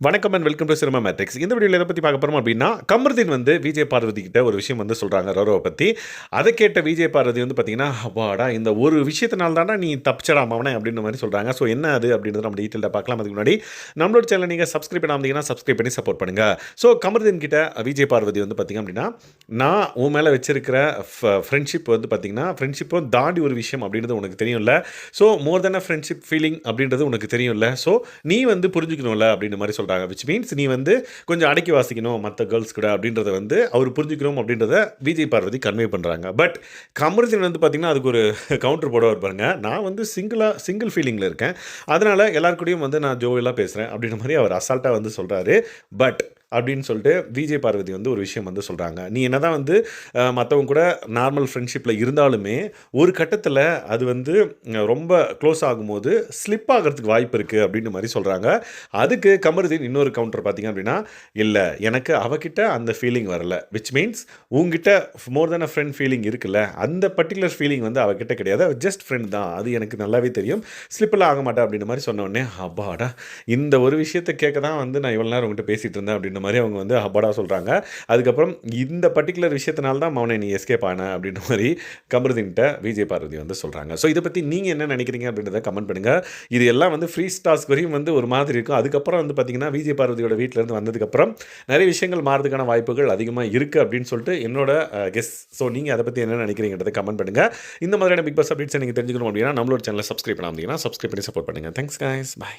வணக்கம் and welcome to cinema matrix இந்த வீடியோவில் எதை பற்றி பார்க்க போகிறோம் அப்படின்னா கமருதீன் வந்து விஜய் பார்வதி கிட்ட ஒரு விஷயம் வந்து சொல்கிறாங்க ரௌரவை பற்றி அதை கேட்ட விஜய் பார்வதி வந்து பார்த்தீங்கன்னா அப்பாடா இந்த ஒரு விஷயத்தினால தானே நீ தப்பிச்சடா அப்படின்னு அப்படின்ற மாதிரி சொல்கிறாங்க ஸோ என்ன அது அப்படின்றத நம்ம டீட்டெயிலாக பார்க்கலாம். அதுக்கு முன்னாடி நம்மளோட சேனல் நீங்கள் சப்ஸ்கிரைப் பண்ணாமதிங்கன்னா சப்ஸ்கிரைப் பண்ணி சப்போர்ட் பண்ணுங்கள் ஸோ கமருதீன் கிட்ட விஜய் பார்வதி வந்து பார்த்தீங்க அப்படின்னா நான் உன் மேலே வச்சிருக்கிற ஃப்ரெண்ட்ஷிப் வந்து பார்த்தீங்கன்னா ஃப்ரெண்ட்ஷிப்பும் தாண்டி ஒரு விஷயம் அப்படின்றது உனக்கு தெரியும்ல. So more then uh friendship feeling அப்படின்றது உனக்கு தெரியும்ல. ஸோ நீ வந்து புரிஞ்சுக்கணும்ல அப்படின்ற மாதிரி சொல்கிறாங்க விச் மீன்ஸ் நீ வந்து கொஞ்சம் அடக்கி வாசிக்கணும் மற்ற கேர்ள்ஸ் கூட அப்படின்றத வந்து அவர் புரிஞ்சுக்கணும் அப்படின்றத விஜய் பார்வதி கன்வே பண்ணுறாங்க பட் கமருதீன் வந்து பார்த்திங்கன்னா அதுக்கு ஒரு கவுண்டர் போட பாருங்க. நான் வந்து சிங்கிளாக சிங்கிள் ஃபீலிங்கில் இருக்கேன். அதனால் எல்லாருக்கூடையும் வந்து நான் ஜோவியலாக பேசுகிறேன் அப்படின்ற மாதிரி அவர் அசால்ட்டாக வந்து சொல்கிறாரு பட் அப்படின்னு சொல்லிட்டு விஜய் பார்வதி வந்து ஒரு விஷயம் வந்து சொல்கிறாங்க நீ என்ன தான் வந்து மற்றவங்க கூட நார்மல் ஃப்ரெண்ட்ஷிப்பில் இருந்தாலுமே ஒரு கட்டத்தில் அது வந்து ரொம்ப க்ளோஸ் ஆகும்போது ஸ்லிப் ஆகிறதுக்கு வாய்ப்பு இருக்குது அப்படின்னு மாதிரி சொல்கிறாங்க அதுக்கு கமருதீன் இன்னொரு கவுண்டர் பார்த்தீங்க அப்படின்னா இல்லை எனக்கு அவகிட்ட அந்த ஃபீலிங் வரல. விச் மீன்ஸ் உங்ககிட்ட மோர் தென் அ ஃப்ரெண்ட் ஃபீலிங் இருக்குல்ல அந்த பர்டிகுலர் ஃபீலிங் வந்து அவகிட்ட கிடையாது. ஜஸ்ட் ஃப்ரெண்ட் தான். அது எனக்கு நல்லாவே தெரியும். ஸ்லிப்பெல்லாம் ஆக மாட்டேன் அப்படின்ற மாதிரி சொன்ன உடனே அப்பாடா இந்த ஒரு விஷயத்தை கேட்க தான் வந்து நான் இவ்வளோ நேரம் உங்கள்கிட்ட பேசிகிட்டு இருந்தேன் இந்த மாதிரி அவங்க வந்து அப்பாடா சொல்கிறாங்க அதுக்கப்புறம் இந்த பர்டிகுலர் விஷயத்தினால தான் நீ எஸ்கேப் ஆன அப்படின்ற மாதிரி கமருதீன்கிட்ட விஜய் பார்வதி வந்து சொல்கிறாங்க ஸோ இதை பற்றி நீங்கள் என்ன நினைக்கிறீங்க அப்படின்றத கமெண்ட் பண்ணுங்கள் இது எல்லாம் வந்து ஃப்ரீ ஸ்டாஸ்க் வரையும் வந்து ஒரு மாதிரி இருக்கும். அதுக்கப்புறம் வந்து பார்த்தீங்கன்னா விஜய் பார்வதியோட வீட்டிலேருந்து வந்ததுக்கப்புறம் நிறைய விஷயங்கள் மாறதுக்கான வாய்ப்புகள் அதிகமாக இருக்குது அப்படின்னு சொல்லிட்டு என்னோட கெஸ் ஸோ நீங்கள் அதை பற்றி என்ன நினைக்கிறீங்கன்றதை கமெண்ட் பண்ணுங்கள் இந்த மாதிரியான பிக் பாஸ் அப்டேட்ஸ் நீங்கள் தெரிஞ்சுக்கணும் அப்படின்னா நம்மளோட சேனலை சப்ஸ்கிரைப் பண்ணாமல் சப்ஸ்கிரைப் பண்ணி சப்போர்ட் பண்ணுங்கள் தேங்க்ஸ் guys. பாய்